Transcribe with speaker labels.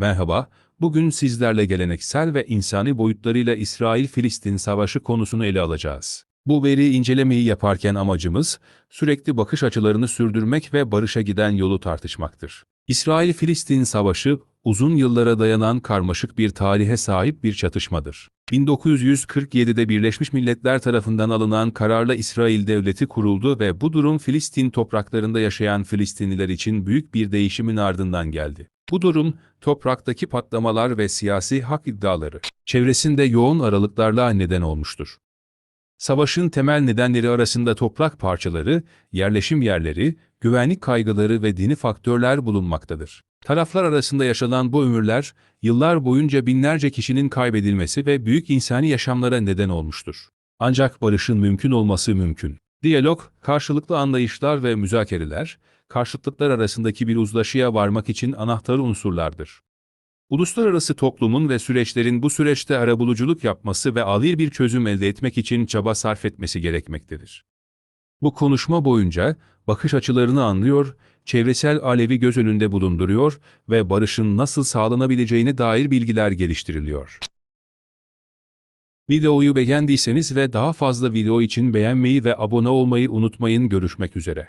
Speaker 1: Merhaba, bugün sizlerle geleneksel ve insani boyutlarıyla İsrail-Filistin savaşı konusunu ele alacağız. Bu veri incelemeyi yaparken amacımız, sürekli bakış açılarını sürdürmek ve barışa giden yolu tartışmaktır. İsrail-Filistin savaşı, uzun yıllara dayanan karmaşık bir tarihe sahip bir çatışmadır. 1947'de Birleşmiş Milletler tarafından alınan kararla İsrail devleti kuruldu ve bu durum Filistin topraklarında yaşayan Filistinliler için büyük bir değişimin ardından geldi. Bu durum, topraktaki patlamalar ve siyasi hak iddiaları, çevresinde yoğun aralıklarla neden olmuştur. Savaşın temel nedenleri arasında toprak parçaları, yerleşim yerleri, güvenlik kaygıları ve dini faktörler bulunmaktadır. Taraflar arasında yaşanan bu ömürler, yıllar boyunca binlerce kişinin kaybedilmesi ve büyük insani yaşamlara neden olmuştur. Ancak barışın mümkün olması mümkün. Diyalog, karşılıklı anlayışlar ve müzakereler, karşıtlıklar arasındaki bir uzlaşıya varmak için anahtar unsurlardır. Uluslararası toplumun ve süreçlerin bu süreçte arabuluculuk yapması ve adil bir çözüm elde etmek için çaba sarf etmesi gerekmektedir. Bu konuşma boyunca bakış açılarını anlıyor, çevresel alevi göz önünde bulunduruyor ve barışın nasıl sağlanabileceğine dair bilgiler geliştiriliyor. Videoyu beğendiyseniz ve daha fazla video için beğenmeyi ve abone olmayı unutmayın görüşmek üzere.